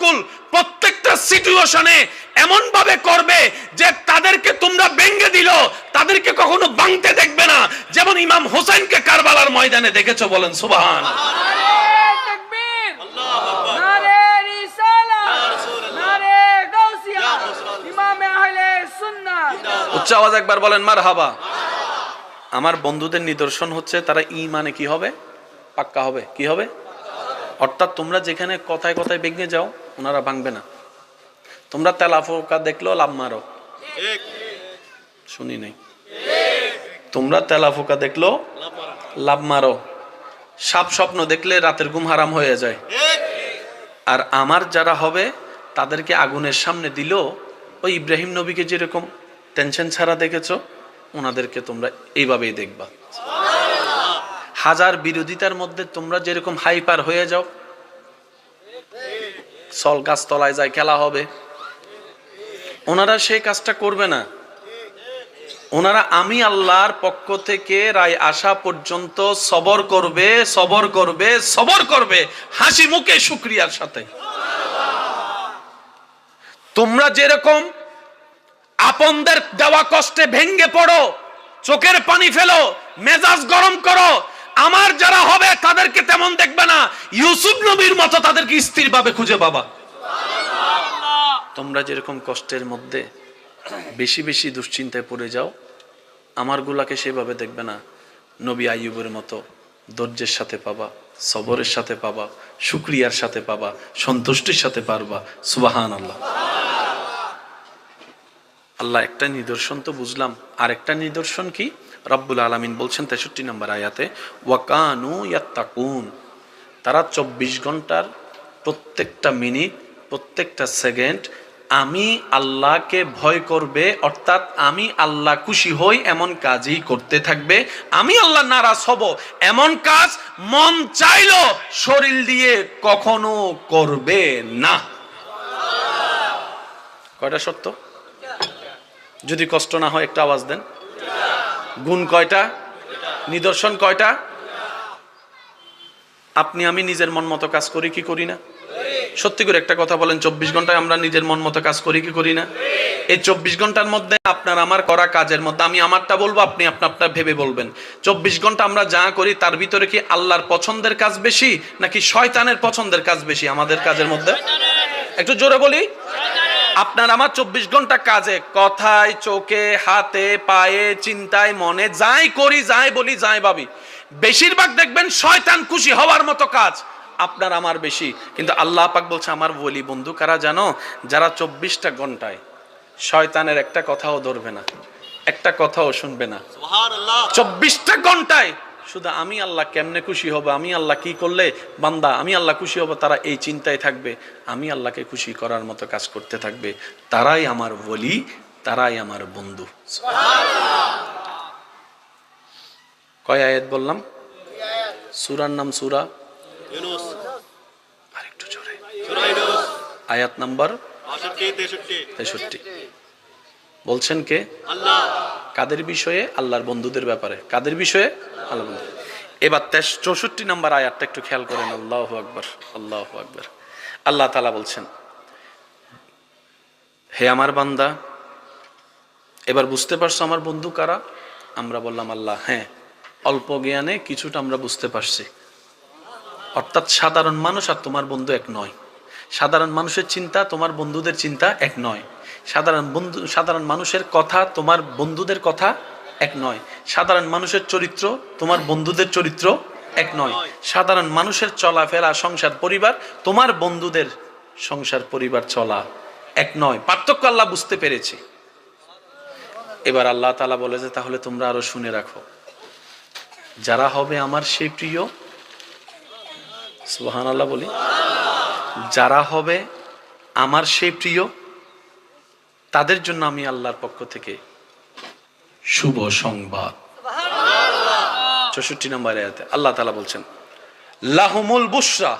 তাওয়াক্কুল প্রত্যেকটা সিচুয়েশনে এমন ভাবে করবে যে তাদেরকে তোমরা ভেঙ্গে দিল তাদেরকে কখনো ভাঙতে দেখবে না। যেমন ইমাম হোসেনকে কারবালার ময়দানে দেখেছ বলেন সুবহান। উচ্চ আওয়াজ একবার বলেন মার হাবা আমার বন্ধুদের নিদর্শন হচ্ছে তারা ইমানে কি হবে? পাক্কা হবে? কি হবে? অর্থাৎ তোমরা যেখানে কথায় কথায় বেগে যাও, ওনারা ভাঙবে না। তোমরা তেলাফোকা দেখল লাভ মারো। শুনি নাই। তোমরা তেলাফোকা দেখল লাভ মারো। সাপ স্বপ্ন দেখলে রাতের ঘুম হারাম হয়ে যায়। আর আমার যারা হবে, তাদেরকে আগুনের সামনে দিল ওই ইব্রাহিম নবীকে যেরকম টেনশন ছাড়া দেখেছ, ওনাদেরকে তোমরা এইভাবেই দেখবা। হাজার বিরোধিতার মধ্যে তোমরা যেরকম হাইপার হয়ে যাও সল গাছ তলায় যায়, খেলা হবে। ওনারা সেই কাজটা করবে না। ওনারা আমি আল্লাহর পক্ষ থেকে রায় আসা পর্যন্ত সবর করবে সবর করবে সবর করবে। হাসি মুখে শুক্রিয়ার সাথে। তোমরা যেরকম আপনদের দেওয়া কষ্টে ভেঙ্গে পড়ো, চোখের পানি ফেলো, মেজাজ গরম করো আমার যারা হবে, তাদেরকে তেমন দেখবে না। ইউসুফ নবীর মতো তাদেরকে স্থির ভাবে খুঁজে পাবা। তোমরা যেরকম কষ্টের মধ্যে বেশি বেশি দুশ্চিন্তায় পড়ে যাও আমার গুলাকে সেভাবে দেখবে না। নবী আইয়ুবের মতো ধৈর্যের সাথে পাবা, সবরের সাথে পাবা, শুক্রিয়ার সাথে পাবা, সন্তুষ্টির সাথে পারবা। সুবাহান আল্লাহ আল্লাহ একটা নিদর্শন তো বুঝলাম। আর একটা নিদর্শন কি? রব্বুল আলামিন বলছেন তেষট্টি নম্বর আয়াতে, ওয়াকানু ইয়াত্তাকুন। তারা চব্বিশ ঘণ্টার প্রত্যেকটা মিনিট, প্রত্যেকটা সেকেন্ড আমি আল্লাহকে ভয় করবে, অর্থাৎ আমি আল্লাহ খুশি হই, এমন কাজই করতে থাকবে। আমি আল্লাহ নারাজ হব, এমন কাজ মন চাইলো, শরীর দিয়ে কখনো করবে না। কয়টা সত্য যদি কষ্ট না হয়, একটা আওয়াজ দেন। গুণ কয়টা? নিদর্শন কয়টা? আপনি, আমি নিজের মন মতো কাজ করি কি করি না? সত্যি করে একটা কথা বলেন, চব্বিশ ঘন্টায় আমরা নিজের মন মতো কাজ করি কি করি না? এই চব্বিশ ঘণ্টার মধ্যে আপনার আমার করা কাজের মধ্যে, আমি আমারটা বলব, আপনি আপনারটা ভেবে বলবেন। চব্বিশ ঘণ্টা আমরা যা করি, তার ভিতরে কি আল্লাহর পছন্দের কাজ বেশি, নাকি শয়তানের পছন্দের কাজ বেশি আমাদের কাজের মধ্যে? একটু জোরে বলি। আপনার আমার চব্বিশ ঘণ্টা কাজে কথায় চোখে হাতে পায়ে চিন্তায় মনে যাই করি যাই বলি যাই ভাবি। বেশিরভাগ দেখবেন শয়তান খুশি হওয়ার মতো কাজ। আপনার আমার বেশি। কিন্তু আল্লাহ পাক বলছে আমার বলি বন্ধু কারা জানো? যারা চব্বিশটা ঘন্টায় শয়তানের একটা কথাও ধরবে না একটা কথাও শুনবে না। চব্বিশটা ঘন্টায় শুধু আমি আল্লাহ কেমনে খুশি হব? আমি আল্লাহ কি করলে বান্দা? আমি আল্লাহ খুশি হব? তারা এই চিন্তায় থাকবে। আমি আল্লাহকে খুশি করার মতো কাজ করতে থাকবে। তারাই আমার বলি তারাই আমার বন্ধু। কয় আয়াত বললাম? সুরার নাম সুরা? আরেকটু জোরে। আয়াত নাম্বার তেষট্টি। বলছেন কে? আল্লাহ। কাদের বিষয়ে? আল্লাহর বন্ধুদের ব্যাপারে। কাদের বিষয়ে? আল্লাহ বন্ধু। এবার তেস চৌষট্টি নম্বর আয়াতটা একটু খেয়াল করেন। আল্লাহ আকবর আল্লাহ আকবর। আল্লাহ তালা বলছেন হে আমার বান্দা এবার বুঝতে পারছ আমার বন্ধু কারা? আমরা বললাম আল্লাহ হ্যাঁ অল্প জ্ঞানে কিছুটা আমরা বুঝতে পারছি। অর্থাৎ সাধারণ মানুষ আর তোমার বন্ধু এক নয়। সাধারণ মানুষের চিন্তা তোমার বন্ধুদের চিন্তা এক নয়। সাধারণ বন্ধু, সাধারণ মানুষের কথা তোমার বন্ধুদের কথা এক নয়। সাধারণ মানুষের চরিত্র তোমার বন্ধুদের চরিত্র এক নয়। সাধারণ মানুষের চলাফেরা, সংসার, পরিবার তোমার বন্ধুদের সংসার, পরিবার, চলা এক নয়। পার্থক্য আল্লাহ বুঝতে পেরেছে। এবার আল্লাহ তালা বলে যে, তাহলে তোমরা আরও শুনে রাখো। যারা হবে আমার সেই প্রিয় সুবাহান আল্লাহ বলি, যারা হবে আমার সেই প্রিয় তাদের জন্য আমি আল্লাহর পক্ষ থেকে শুভ সংবাদ। চৌষট্টি নম্বর আয়াতে আল্লাহ তালা বলছেন লাহমুল বুসরা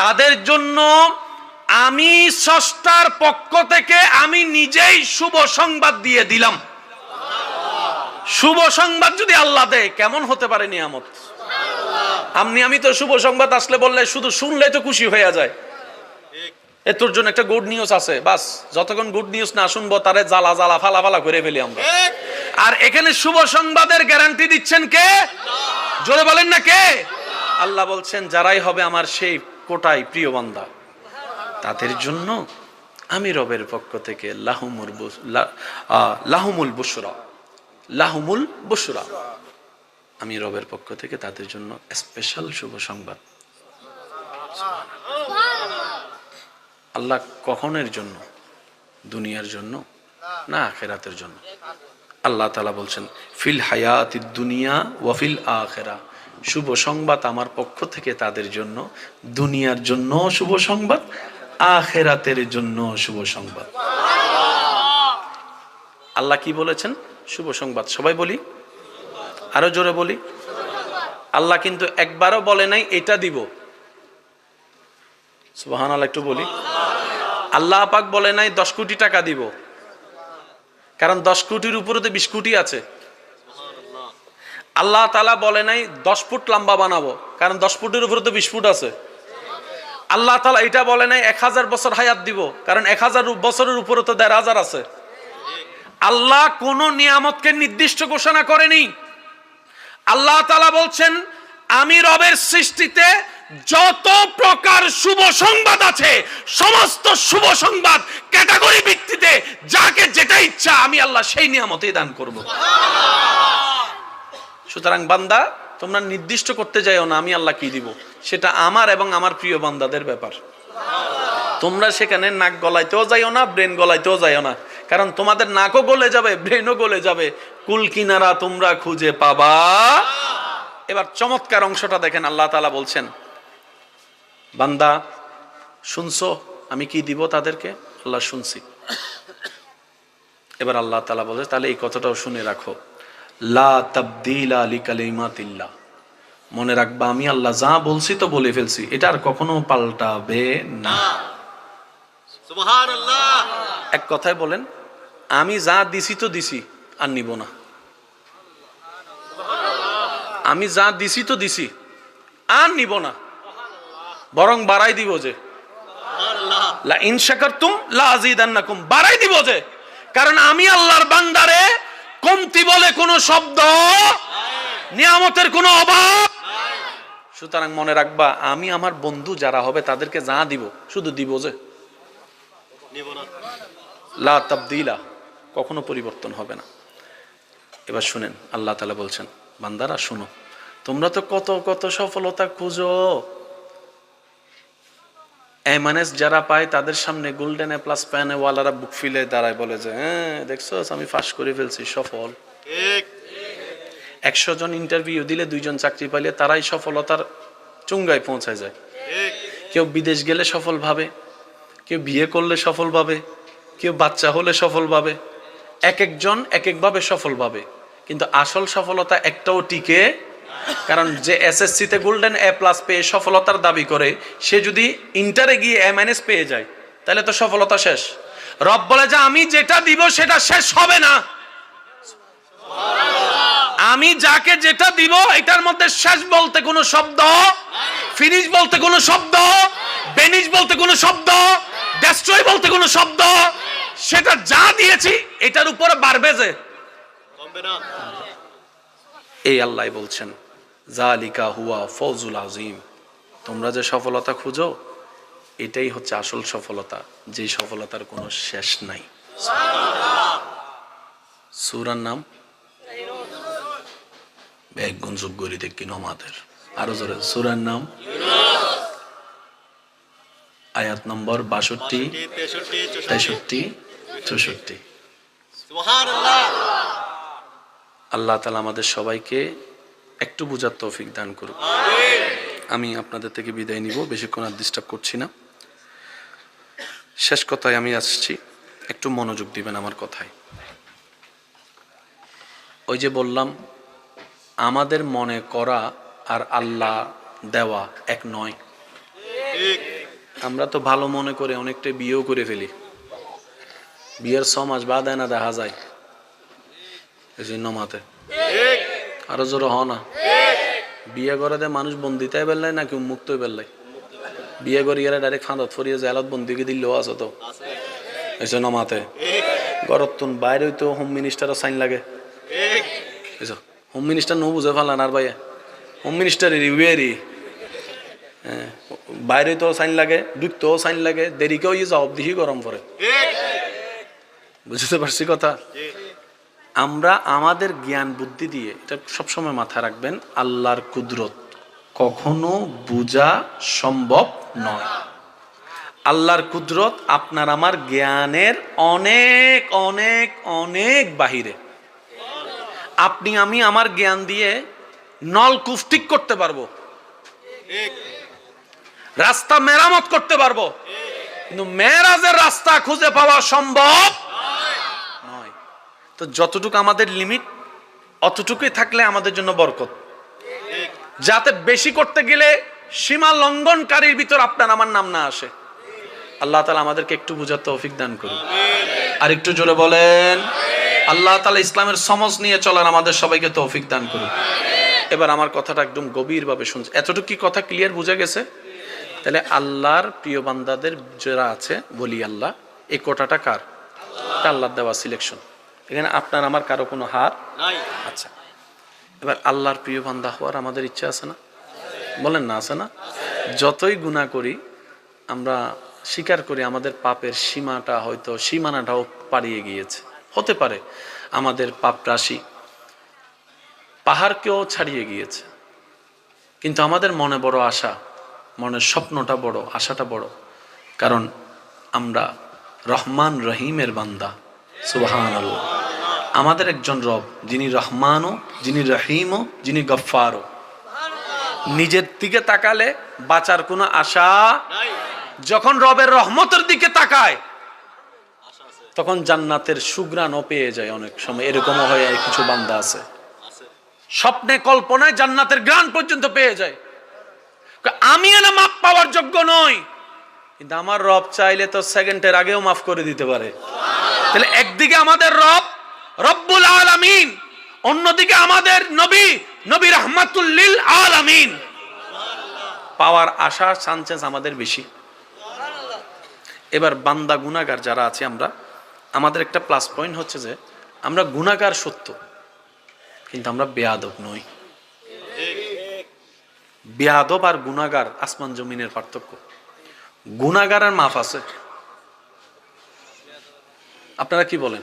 তাদের জন্য আমি ষষ্ঠার পক্ষ থেকে আমি নিজেই শুভ সংবাদ দিয়ে দিলাম। শুভ সংবাদ যদি আল্লাহ দেয় কেমন হতে পারে নিয়ামত? আপনি আমি তো শুভ সংবাদ আসলে বললে শুধু শুনলে তো খুশি হয়ে যায়। এ, তোর জন্য একটা গুড নিউজ আছে। বাস, যতক্ষণ গুড নিউজ না শুনব, তারে জ্বালা জ্বালা ফালা ফালা করে ফেলি আমরা। আর এখানে শুভ সংবাদের গ্যারান্টি দিচ্ছেন কে? জোরে বলেন না কে? আল্লাহ বলছেন, যারাই হবে আমার সেই কোটাই প্রিয় বান্দা, তাদের জন্য আমি রবের পক্ষ থেকে লাহুমুল লাহুমুল বুসরা লাহুমুল বুসরা, আমি রবের পক্ষ থেকে তাদের জন্য স্পেশাল শুভ সংবাদ। আল্লাহ কখনের জন্য? দুনিয়ার জন্য? না, আখেরাতের জন্য। আল্লাহ তালা বলছেন, ফিল হায়াতি দুনিয়া ওয়াফিল আখেরা। শুভ সংবাদ আমার পক্ষ থেকে তাদের জন্য, দুনিয়ার জন্য শুভ সংবাদ, আখেরাতের জন্য শুভ সংবাদ। আল্লাহ কি বলেছেন? শুভ সংবাদ। সবাই বলি? আরও জোরে বলি? আল্লাহ কিন্তু একবারও বলে নাই, এটা দিব। সুবাহান আল্লাহ একটু বলি। আল্লাহ পাক বলে নাই, দশ কোটি টাকা দিব। কারণ দশ কোটির উপরে তো বিশ কোটি আছে। আল্লাহ তালা বলে নাই, দশ ফুট লম্বা বানাবো, কারণ দশ ফুটের উপরে তো বিশ ফুট আছে। আল্লাহ তালা এটা বলে নাই, এক হাজার বছর হায়াত দিব, কারণ এক হাজার বছরের উপরে তো দেড় হাজার আছে। আল্লাহ কোন নিয়ামতকে নির্দিষ্ট ঘোষণা করেনি। আল্লাহ তালা বলছেন, আমি রবের সৃষ্টিতে যত প্রকার শুভ সংবাদ আছে, সমস্ত শুভ সংবাদ ক্যাটাগরি ভিত্তিতে যাকে যেটা ইচ্ছা আমি আল্লাহ সেই নিয়ামতেই দান করব। সুতরাং বান্দা, তোমরা নির্দিষ্ট করতে যাইও না আমি আল্লাহ কি দিব। সেটা আমার এবং আমার প্রিয় বান্দাদের ব্যাপার। তোমরা সেখানে নাক গলাইতেও যাইও না, ব্রেন গলাইতেও যাইও না। কারণ তোমাদের নাকও গলে যাবে, ব্রেনও গলে যাবে। কুল কিনারা তোমরা খুঁজে পাবা। এবার চমৎকার অংশটা দেখেন, আল্লাহ তালা বলছেন বান্দা শুনছো? আমি কি দিব তাদেরকে? আল্লাহ শুনছি। এবার আল্লাহ তালা বলে তাহলে এই কথাটাও শুনে রাখো। লা তাবদিলা মনে রাখবা আমি আল্লাহ যা বলছি তো বলে ফেলছি এটা আর কখনো পাল্টাবে না। এক কথায় বলেন আমি যা দিছি তো দিছি আর নিব না। আমি যা দিছি তো দিছি আর নিব না। বরং বাড়াই দিব যে। লা ইন শাকারতুম লা আযীদান্নাকুম, বাড়াই দিব যে। কারণ আমি আল্লাহর বান্দারে কমতি বলে কোনো শব্দ, নিয়ামতের কোনো অভাব। সুতরাং মনে রাখবা, আমি আমার বন্ধু যারা হবে তাদেরকে যা দিব, শুধু দিব যে। লা তাবদিলা, কখনো পরিবর্তন হবে না। এবার শুনেন, আল্লাহ তালা বলছেন, বান্দারা শুনো, তোমরা তো কত কত সফলতা খুঁজো। এমানেস যারা পায় তাদের সামনে গোল্ডেন এ প্লাস প্যানে ওয়ালারা বুক ফিলে দাঁড়ায় বলে যে হ্যাঁ দেখছ আমি ফাঁস করে ফেলছি সফল। একশো জন ইন্টারভিউ দিলে দুইজন চাকরি পাইলে তারাই সফলতার চুঙ্গায় পৌঁছায় যায়। কেউ বিদেশ গেলে সফল ভাবে কেউ বিয়ে করলে সফল ভাবে কেউ বাচ্চা হলে সফল ভাবে এক একজন এক একভাবে সফল ভাবে। কিন্তু আসল সফলতা একটাও টিকে কারণ যে এসএসসি তে গোল্ডেন এ প্লাস পেয়ে সফলতার দাবি করে সে যদি ইন্টারে গিয়ে এ মাইনাস পেয়ে যায় তাহলে তো সফলতা শেষ। রব বলে যে আমি যেটা দিব সেটা শেষ হবে না। আমি যাকে যেটা দিব এটার মধ্যে শেষ বলতে কোনো শব্দ ফিনিশ বলতে কোনো শব্দ বেনিশ বলতে কোনো শব্দ ডেস্ট্রয় বলতে কোনো শব্দ সেটা যা দিয়েছি এটার উপরে বাড়বে যে। কমবে না। এই আল্লাহ বলছেন। জালিকা হুয়া ফৌজুল আজিম তোমরা যে সফলতা খুঁজো এটাই হচ্ছে আসল সফলতা যে সফলতার কোনো শেষ নাই। সুরার নাম? ব্যাগুন যোগ করি দেখি নমাদের। আরও জোরে সুরার নাম? আয়াত নম্বর বাষট্টি তেষট্টি চৌষট্টি। আল্লাহ তালা আমাদের সবাইকে একটু বোঝার তৌফিক দান করুক। আমি আপনাদের থেকে বিদায় নিব, বেশিক্ষণ আর ডিস্টার্ব করছি না। শেষ কথায় আমি আসছি, একটু মনোযোগ দিবেন আমার কথায়। ওই যে বললাম, আমাদের মনে করা আর আল্লাহ দেওয়া এক নয়। আমরা তো ভালো মনে করে অনেকটা বিয়েও করে ফেলি। বিয়ের ছ মাস বাদ না দেখা যায়। এই জন্য মাতে। আরও জোর হ না। বিয়ে করে দে, মানুষ বন্দিতায় বেললাই নাকি উন্মুক্ত বেললাই বিয়ে করি গেলে ডাইরেক্ট ফাঁদত ফরিয়ে জেলত বন্দিকে দিলেও আছে তো? এসো নমাতে ঠিক গরত তুন বাইরে তো হোম মিনিস্টারও সাইন লাগে। এসো হোম মিনিস্টার নো বুঝে ফেলান আর ভাইয়া। হোম মিনিস্টার রিভিয়ারি বাইরে তো সাইন লাগে, ঢুকতেও সাইন লাগে, দেরিকেও ইয়ে জবাব দিহি গরম পরে বুঝতে পারছি কথা? আমরা আমাদের জ্ঞান বুদ্ধি দিয়ে এটা সবসময় মাথায় রাখবেন, আল্লাহর কুদরত কখনো বোঝা সম্ভব নয়। আল্লাহর কুদরত আপনার আমার জ্ঞানের অনেক অনেক অনেক বাহিরে। আপনি, আমি আমার জ্ঞান দিয়ে নলকূপ ঠিক করতে পারব। রাস্তা মেরামত করতে পারব। কিন্তু মেরাজের রাস্তা খুঁজে পাওয়া সম্ভব তো যতটুকু আমাদের লিমিট অতটুকুই থাকলে আমাদের জন্য বরকত। যাতে বেশি করতে গেলে সীমা লঙ্ঘনকারীর ভিতর আপনার আমার নাম না আসে। আল্লাহ তালা আমাদেরকে একটু বুঝার তৌফিক দান করুন। আর একটু জোরে বলেন, আল্লাহ তালা ইসলামের সমজ নিয়ে চলার আমাদের সবাইকে তৌফিক দান করুন। এবার আমার কথাটা একদম গভীরভাবে শুনছে। এতটুকু কি কথা ক্লিয়ার বুঝা গেছে? তাহলে আল্লাহর প্রিয় বান্দাদের যারা আছে, বলি আল্লাহ, এই কোটাটা কার? এটা আল্লাহর দেওয়া সিলেকশন এখানে আপনার আমার কারও কোনো হার নাই। আচ্ছা। এবার আল্লাহর প্রিয় বান্দা হওয়ার আমাদের ইচ্ছা আছে না? বলেন না আছে না? যতই গুণা করি আমরা স্বীকার করি আমাদের পাপের সীমাটা হয়তো সীমানাটাও পাড়িয়ে গিয়েছে। হতে পারে আমাদের পাপ রাশি পাহাড়কেও ছাড়িয়ে গিয়েছে। কিন্তু আমাদের মনে বড় আশা মনের স্বপ্নটা বড় আশাটা বড়। কারণ আমরা রহমান রহিমের বান্দা। সুবাহান আল্লাহ আমাদের একজন রব, যিনি রহমানও, যিনি রহিমও, যিনি গফ্ফারও। নিজের দিকে তাকালে বাঁচার কোনো আশা যখন রবের রহমতের দিকে তাকায়, তখন জান্নাতের সুগ্রাণও পেয়ে যায় অনেক সময়। এরকমও হয়ে কিছু বান্দা আছে। স্বপ্নে, কল্পনায় জান্নাতের গ্রান পর্যন্ত পেয়ে যায়। আমি এনে মাপ পাওয়ার যোগ্য নই, কিন্তু আমার রব চাইলে তো সেকেন্ডের আগেও মাফ করে দিতে পারে। তাহলে একদিকে আমাদের রব রব্বুল আলামিন। অন্যদিকে আমাদের নবী নবী রহমাতুল্লিল আলামিন। পাওয়ার আশা চান্সেস আমাদের বেশি। এবার বান্দা গুনাগার যারা আছে আমরা, আমাদের একটা প্লাস পয়েন্ট হচ্ছে যে, আমরা গুনাগার সত্য, কিন্তু আমরা বেয়াদব নই। বেয়াদব আর গুনাগার আসমান জমিনের পার্থক্য। গুনাগার আর মাফ আছে। আপনারা কি বলেন?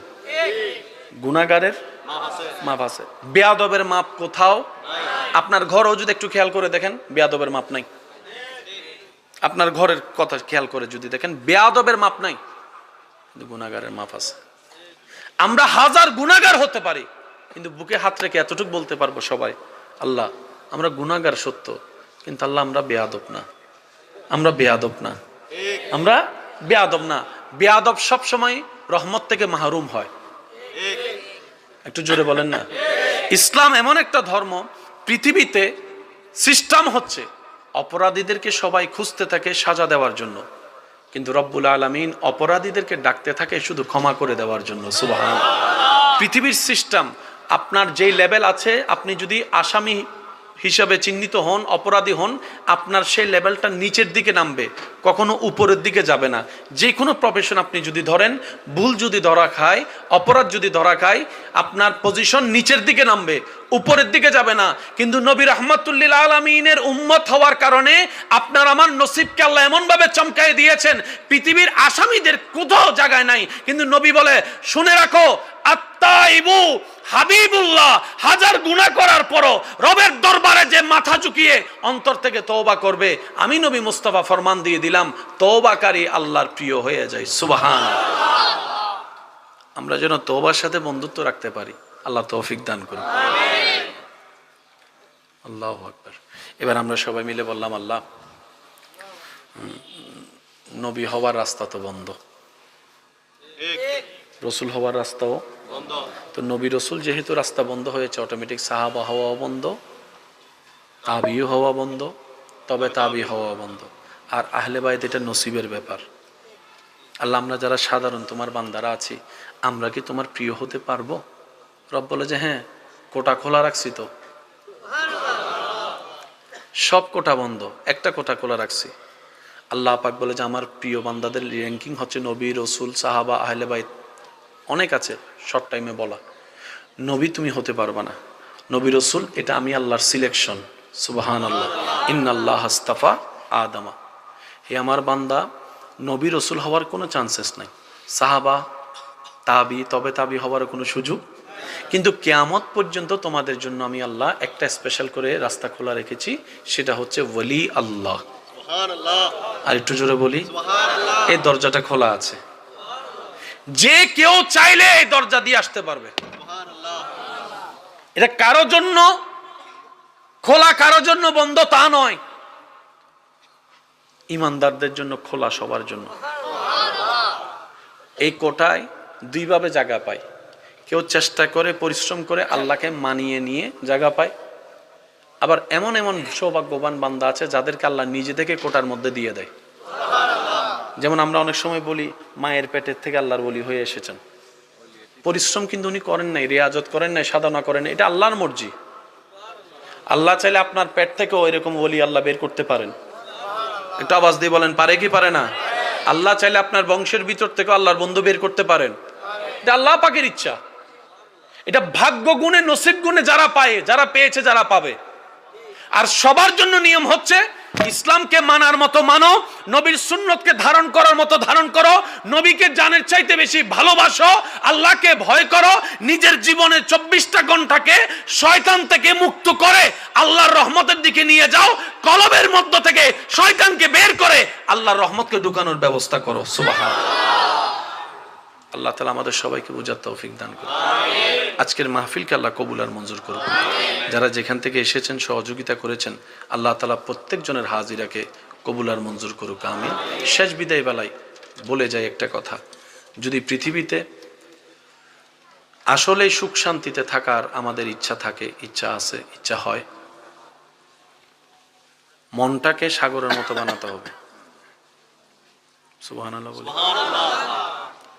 গুনাগারের মাপ আছে। বেয়াদবের মাপ কোথাও? আপনার ঘরও যদি একটু খেয়াল করে দেখেন বেয়াদবের মাপ নাই। আপনার ঘরের কথা খেয়াল করে যদি দেখেন বেয়াদবের মাপ নাই। কিন্তু গুনাগারের মাপ আছে। আমরা হাজার গুনাগার হতে পারি কিন্তু বুকে হাত রেখে এতটুকু বলতে পারব সবাই আল্লাহ আমরা গুনাগার সত্য কিন্তু আল্লাহ আমরা বেয়াদব না। আমরা বেয়াদব না। আমরা বেয়াদব না। বেয়াদব সব সময় রহমত থেকে মাহরুম হয়। একটু জোরে বলেন না। ইসলাম এমন একটা ধর্ম, পৃথিবীতে সিস্টেম হচ্ছে, অপরাধীদেরকে সবাই খুঁজতে থাকে সাজা দেওয়ার জন্য। কিন্তু রব্বুল আলমিন অপরাধীদেরকে ডাকতে থাকে শুধু ক্ষমা করে দেওয়ার জন্য সুবাহ পৃথিবীর সিস্টেম আপনার যেই লেভেল আছে, আপনি যদি আসামি হিসাবে চিহ্নিত হন, অপরাধী হন, আপনার সেই লেভেলটা নিচের দিকে নামবে। কখনো উপরের দিকে যাবে না। যে কোনো প্রফেশন আপনি যদি ধরেন, ভুল যদি ধরা খায়, অপরাধ যদি ধরা খায়, আপনার পজিশন নিচের দিকে নামবে, উপরের দিকে যাবে না। কিন্তু নবী রহমতুল্লিল আলমিনের উম্মত হওয়ার কারণে আপনার আমার নসিবকে আল্লাহ এমনভাবে চমকাই দিয়েছেন, পৃথিবীর আসামিদের কোথাও জায়গায় নাই। কিন্তু নবী বলে, শুনে রাখো আত্মাইবু হাবিবুল্লাহ, হাজার গুণা করার পরও রবের দরবারে যে মাথা ঝুঁকিয়ে অন্তর থেকে তওবা করবে, আমি নবী মুস্তাফা ফরমান দিয়ে দিলাম। তওবাকারী আল্লাহর প্রিয় হয়ে যায় সুবাহান আমরা যেন তওবার সাথে বন্ধুত্ব রাখতে পারি। আল্লাহ তৌফিক দান করুন। আল্লাহ আকবার। এবার আমরা সবাই মিলে বললাম, আল্লাহ নবী হওয়ার রাস্তা তো বন্ধ। রসুল হওয়ার রাস্তাও তো নবী রসুল যেহেতু রাস্তা বন্ধ হয়েছে অটোমেটিক সাহাবা হওয়া বন্ধ, তাবিও হওয়া বন্ধ, তবে তাবি হওয়া বন্ধ। আর আহলে বাইত এটা নসিবের ব্যাপার। আল্লাহ, আমরা যারা সাধারণ, তোমার বান্দারা আছি, আমরা কি তোমার প্রিয় হতে পারব? রব বলে যে হ্যাঁ কোটা খোলা রাখছি তো। সব কোটা বন্ধ, একটা কোটা খোলা রাখছি। আল্লাহ পাক বলে যে, আমার প্রিয় বান্দাদের র্যাঙ্কিং হচ্ছে নবী, রসুল, সাহাবা, আহলে বাইত। অনেক আছে শর্ট টাইমে বলা। নবী তুমি হতে পারবা না। নবী, রসুল, এটা আমি আল্লাহর সিলেকশন সুবাহান আল্লাহ ইন্নাল্লাহ হাস্তাফা আদামা। হে আমার বান্দা নবী রসুল হওয়ার কোনো চান্সেস নাই। সাহাবা তাবি তবে তাবি হওয়ার কোনো সুযোগ? কিন্তু কেয়ামত পর্যন্ত তোমাদের জন্য আমি আল্লাহ একটা স্পেশাল করে রাস্তা খোলা রেখেছি সেটা হচ্ছে ওলি আল্লাহ। আর একটু জোরে বলি এই দরজাটা খোলা আছে। যে কেউ চাইলে এই দরজা দিয়ে আসতে পারবে। এটা কারোর জন্য খোলা কারও জন্য বন্ধ তা নয়। ইমানদারদের জন্য খোলা সবার জন্য। এই কোটায় দুইভাবে জায়গা পায়। কেউ চেষ্টা করে, পরিশ্রম করে আল্লাহকে মানিয়ে নিয়ে জায়গা পায়। আবার এমন এমন সৌভাগ্যবান বান্দা আছে যাদেরকে আল্লাহ নিজে থেকে কোটার মধ্যে দিয়ে দেয়। যেমন আমরা অনেক সময় বলি, মায়ের পেটের থেকে আল্লাহর বলি হয়ে এসেছেন। পরিশ্রম কিন্তু উনি করেন নাই, রেয়াজত করেন নাই, সাধনা করেন এটা আল্লাহর মর্জি। আল্লাহ চাইলে আপনার পেট থেকেও এরকম বলি আল্লাহ বের করতে পারেন। একটু আওয়াজ দিয়ে বলেন, পারে কি পারে না? আল্লাহ চাইলে আপনার বংশের ভিতর থেকে আল্লাহর বন্ধু বের করতে পারেন। এটা আল্লাহ পাকের ইচ্ছা। এটা ভাগ্য গুণে, নসিব গুণে যারা পায়, যারা পেয়েছে, যারা পাবে। আর সবার জন্য নিয়ম হচ্ছে ইসলামকে মানার মতো মানো, নবীর সুন্নতকে ধারণ করার মতো ধারণ করো, নবীকে জানের চাইতে বেশি ভালোবাসো, আল্লাহকে ভয় করো, নিজের জীবনের চব্বিশটা ঘন্টাকে শয়তান থেকে মুক্ত করে আল্লাহর রহমতের দিকে নিয়ে যাও, কলবের মধ্য থেকে শয়তানকে বের করে আল্লাহর রহমতকে ঢুকানোর ব্যবস্থা করো সুবাহ আল্লাহ তালা আমাদের সবাইকে বোঝার তৌফিক দান করুন। আজকের মাহফিলকে আল্লাহ কবুল আর মঞ্জুর করুন যারা যেখান থেকে এসেছেন, সহযোগিতা করেছেন, আল্লাহ তালা প্রত্যেকজনের হাজিরাকে কবুল আর মঞ্জুর করুক। আমি শেষ বিদায় বেলায় বলে যাই একটা কথা। যদি পৃথিবীতে আসলে সুখ শান্তিতে থাকার আমাদের ইচ্ছা থাকে, ইচ্ছা আছে, ইচ্ছা হয়, মনটাকে সাগরের মতো বানাতে হবে। আল্লাহ বলি।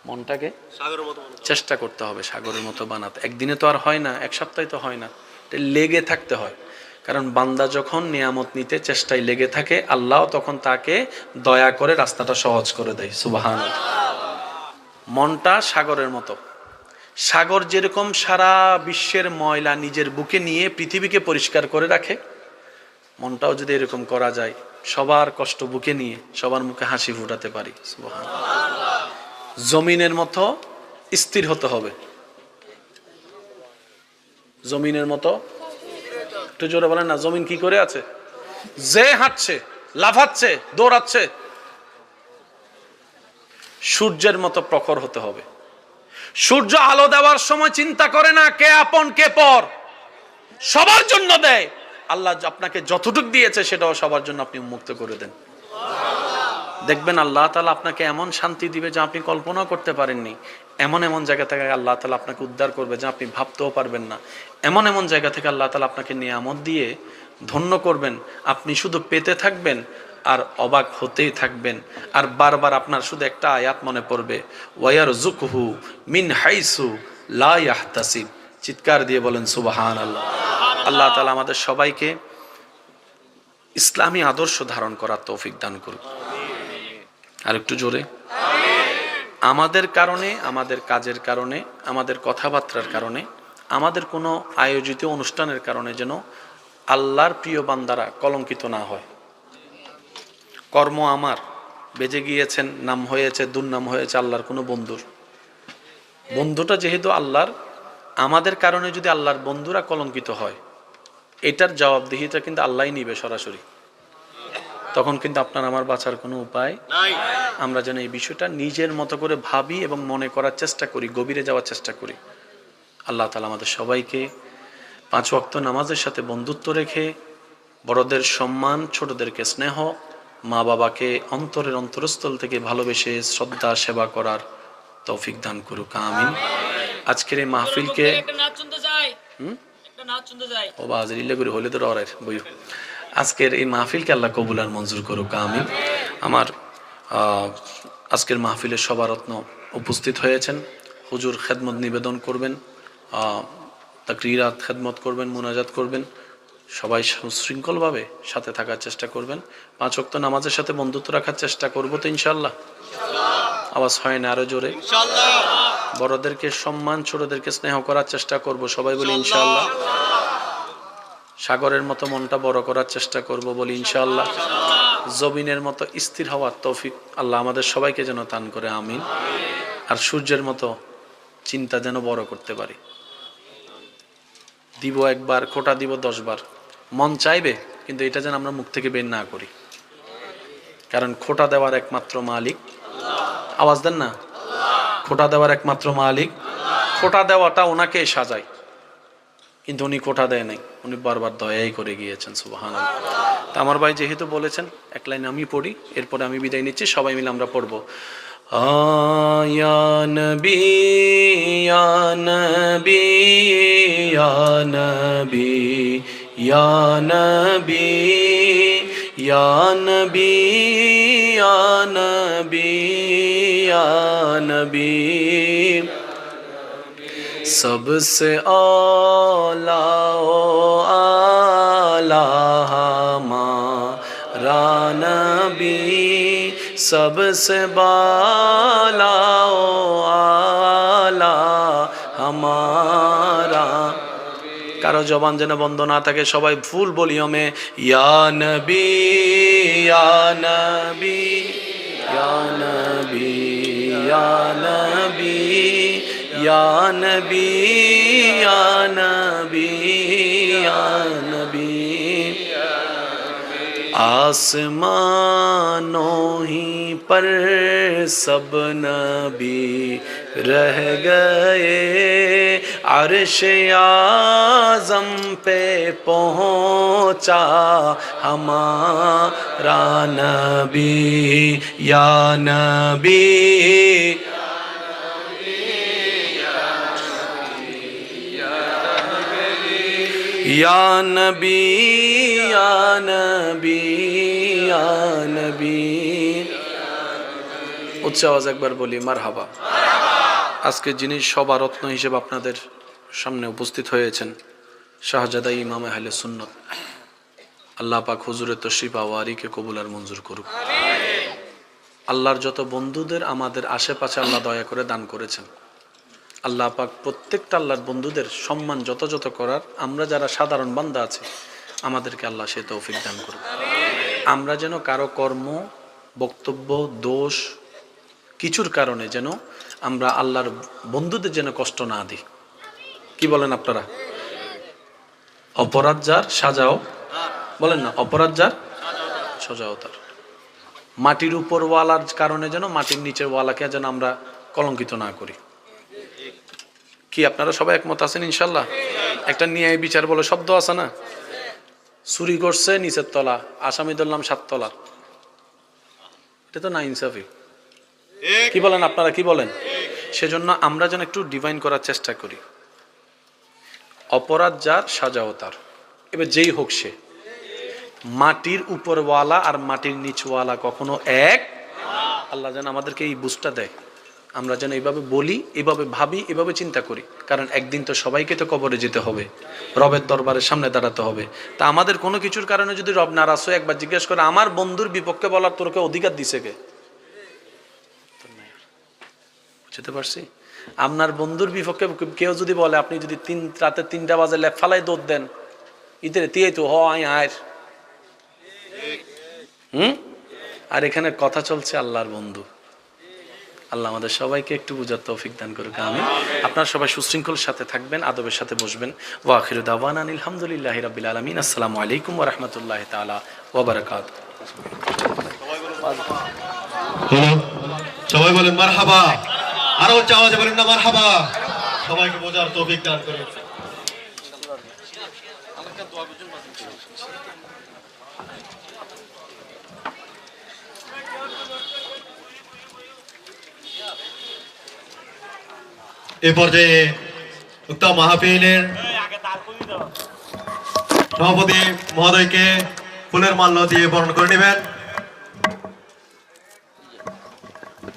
মনটাকে সাগরের মতো চেষ্টা করতে হবে সাগরের মতো বানাতে। একদিনে তো আর হয় না এক সপ্তাহে তো হয় না। লেগে থাকতে হয়। কারণ বান্দা যখন নিয়ামত নিতে চেষ্টায় লেগে থাকে আল্লাহ তখন তাকে দয়া করে রাস্তাটা সহজ করে দেয়। সুবাহান মনটা সাগরের মতো। সাগর যেরকম সারা বিশ্বের ময়লা নিজের বুকে নিয়ে পৃথিবীকে পরিষ্কার করে রাখে মনটাও যদি এরকম করা যায় সবার কষ্ট বুকে নিয়ে সবার মুখে হাসি ফুটাতে পারি। সুবহান জমিনের মতো স্থির হতে হবে। জমিনের মতো। একটু জোরে বলেন না, জমিন কি করে আছে? যে হাঁটছে, লাফাচ্ছে, দৌড়াচ্ছে, সূর্যের মতো প্রখর হতে হবে। সূর্য আলো দেওয়ার সময় চিন্তা করে না কে আপন, কে পর। সবার জন্য দেয়। আল্লাহ আপনাকে যতটুক দিয়েছে, সেটাও সবার জন্য আপনি উন্মুক্ত করে দেন। দেখবেন আল্লাহ তালা আপনাকে এমন শান্তি দিবে যা আপনি কল্পনাও করতে পারেননি। এমন এমন জায়গা থেকে আল্লাহ তালা আপনাকে উদ্ধার করবে যা আপনি ভাবতেও পারবেন না। এমন এমন জায়গা থেকে আল্লাহ তালা আপনাকে নিয়ামত দিয়ে ধন্য করবেন। আপনি শুধু পেতে থাকবেন আর অবাক হতেই থাকবেন। আর বারবার আপনার শুধু একটা আয়াত মনে পড়বে ওয়ার জুকহু মিন হাইসু লা ইয়াহতাসিব। চিৎকার দিয়ে বলেন সুবাহান আল্লাহ আল্লাহ তালা আমাদের সবাইকে ইসলামী আদর্শ ধারণ করার তৌফিক দান করুন আর একটু জোরে। আমাদের কারণে, আমাদের কাজের কারণে, আমাদের কথাবার্তার কারণে, আমাদের কোনো আয়োজিত অনুষ্ঠানের কারণে যেন আল্লাহর প্রিয় বান্দারা কলঙ্কিত না হয়। কর্ম আমার, বেজে গিয়েছেন, নাম হয়েছে, দুর্নাম হয়েছে আল্লাহর কোনো বন্ধুর। বন্ধুটা যেহেতু আল্লাহর, আমাদের কারণে যদি আল্লাহর বন্ধুরা কলঙ্কিত হয়, এটার জবাবদিহিটা কিন্তু আল্লাহই নিবে সরাসরি। তখন কিন্তু আপনার আমার বাঁচার কোনো উপায় নাই। আমরা যেন এই বিষয়টা নিজের মতো করে ভাবি এবং মনে করার চেষ্টা করি গভীরে যাওয়ার চেষ্টা করি। আল্লাহ তালা আমাদের সবাইকে পাঁচ ওয়াক্ত নামাজের সাথে বন্ধুত্ব রেখে বড়দের সম্মান ছোটদেরকে স্নেহ মা বাবাকে অন্তরের অন্তরস্থল থেকে ভালোবেসে শ্রদ্ধা সেবা করার তৌফিক দান করুক। আমিন। আজকের এই মাহফিলকে ও করে হলে তো বইও। আজকের এই মাহফিলকে আল্লাহ কবুল আর মঞ্জুর করুক আমি আমার আজকের মাহফিলের সবারত্ন উপস্থিত হয়েছেন। হুজুর খেদমত নিবেদন করবেন তাকরিরাত খেদমত করবেন মোনাজাত করবেন। সবাই সুশৃঙ্খলভাবে সাথে থাকার চেষ্টা করবেন। পাঁচ ওয়াক্ত নামাজের সাথে বন্ধুত্ব রাখার চেষ্টা করব তো ইনশাল্লাহ আওয়াজ হয় না আরও জোরে। বড়দেরকে সম্মান ছোটদেরকে স্নেহ করার চেষ্টা করব সবাই বলি ইনশাআল্লাহ। সাগরের মতো মনটা বড় করার চেষ্টা করব বলি ইনশাআল্লাহ। জবিনের মতো স্থির হওয়ার তৌফিক আল্লাহ আমাদের সবাইকে যেন দান করে, আমিন। আর সূর্যের মতো চিন্তা যেন বড় করতে পারি। দিব একবার, খোটা দিব দশবার। মন চাইবে, কিন্তু এটা যেন আমরা মুখ থেকে বের না করি। কারণ খোটা দেওয়ার একমাত্র মালিক আওয়াজ দেন না? খোটা দেওয়ার একমাত্র মালিক। খোটা দেওয়াটা ওনাকে সাজায়। কিন্তু উনি খোটা দেয় নাই। উনি বারবার দয়াই করে গিয়েছেন সুবাহান তা আমার ভাই যেহেতু বলেছেন, এক লাইন আমি পড়ি, এরপরে আমি বিদায় নিচ্ছি, সবাই মিলে আমরা পড়ব। নবী, ইয়া নবী ইয়া নবী ইয়া নবী ইয়া নবী। सबसे आला ओ आला हमारा नबी सबसे बाला ओ आला हमारा কারো জবান যেন বন্ধ না থাকে সবাই ফুল বলিয়মে ইয়া নবী ইয়া নবী ইয়া নবী ইয়া নবী या नबी या नबी या नबी। आसमानों ही पर सब नबी रह गए। अरश आज़म पे पहुँचा हमारा नबी, या नबी। يا نبي يا نبي يا نبي উচ্চ আওয়াজ একবার বলি মারহাবা। আজকে যিনি সবার রত্ন হিসেবে আপনাদের সামনে উপস্থিত হয়েছেন শাহজাদা ইমাম আহলে সুন্নত। আল্লাহ পাক তো তশিফা ওয়ারিকে কবুল আর মঞ্জুর করুক। আল্লাহর যত বন্ধুদের আমাদের আশেপাশে আল্লাহ দয়া করে দান করেছেন। আল্লাহ পাক প্রত্যেকটা আল্লাহর বন্ধুদের সম্মান যত করার আমরা যারা সাধারণ বান্দা আছে, আমাদেরকে আল্লাহ সে তৌফিক দান করুক। আমরা যেন কারও কর্ম, বক্তব্য, দোষ কিছুর কারণে যেন আমরা আল্লাহর বন্ধুদের যেন কষ্ট না দিই। কি বলেন আপনারা? অপরাধ যার, সাজাও। বলেন না, অপরাধ যার, সাজাও তার। মাটির উপর ওয়ালার কারণে যেন মাটির নিচের ওয়ালাকে যেন আমরা কলঙ্কিত না করি। কি আপনারা সবাই একমত আছেন ইনশাল্লাহ? একটা ন্যায় বিচার বলে শব্দ আছে না? চুরি করছে নিচের তলা আসামি ধরলাম সাত তলা এটা তো না ইনসাফি কি বলেন আপনারা, কি বলেন? সেজন্য আমরা যেন একটু ডিভাইন করার চেষ্টা করি। অপরাধ যার, সাজাও তার। এবার যেই হোক সে। মাটির উপরওয়ালা আর মাটির নিচওয়ালা কখনো এক? আল্লাহ যেন আমাদেরকে এই বুঝটা দেয়। আমরা যেন এইভাবে বলি, এভাবে ভাবি, এভাবে চিন্তা করি। কারণ একদিন তো সবাইকে তো কবরে যেতে হবে, রবের দরবারের সামনে দাঁড়াতে হবে। তা আমাদের কোনো কিছুর কারণে যদি রব নারাজ হয়ে একবার জিজ্ঞেস করে, আমার বন্ধুর বিপক্ষে বলার তোরকে অধিকার দিছে কে? বুঝতে পারছি? আপনার বন্ধুর বিপক্ষে কেউ যদি বলে, আপনি যদি তিন, রাতে তিনটা বাজে লেপ ফালাই দৌড় দেন ইতে দিয়ে তো হয় আয় হুম? আর এখানে কথা চলছে আল্লাহর বন্ধু। আল্লাহ আমাদের সবাইকে একটু বুঝার তৌফিক দান করুক আমি আপনার সবাই সুশৃঙ্খল সাথে থাকবেন, আদবের সাথে বসবেন। ওয়াখির দাওয়ান আলহামদুলিল্লাহ রাবিল আলমিন। আসসালামু আলাইকুম রহমতুল্লাহ তালা ওবরাকাত সবাই বলেন মারহাবা। আরও চাওয়া যাবেন না মারহাবা। সবাইকে বোঝার তৌফিক দান করুন। এ পর্যায়ে উক্ত মাহফিলের সভাপতি মহোদয়কে ফুলের মাল্য দিয়ে বরণ করে নেবেন।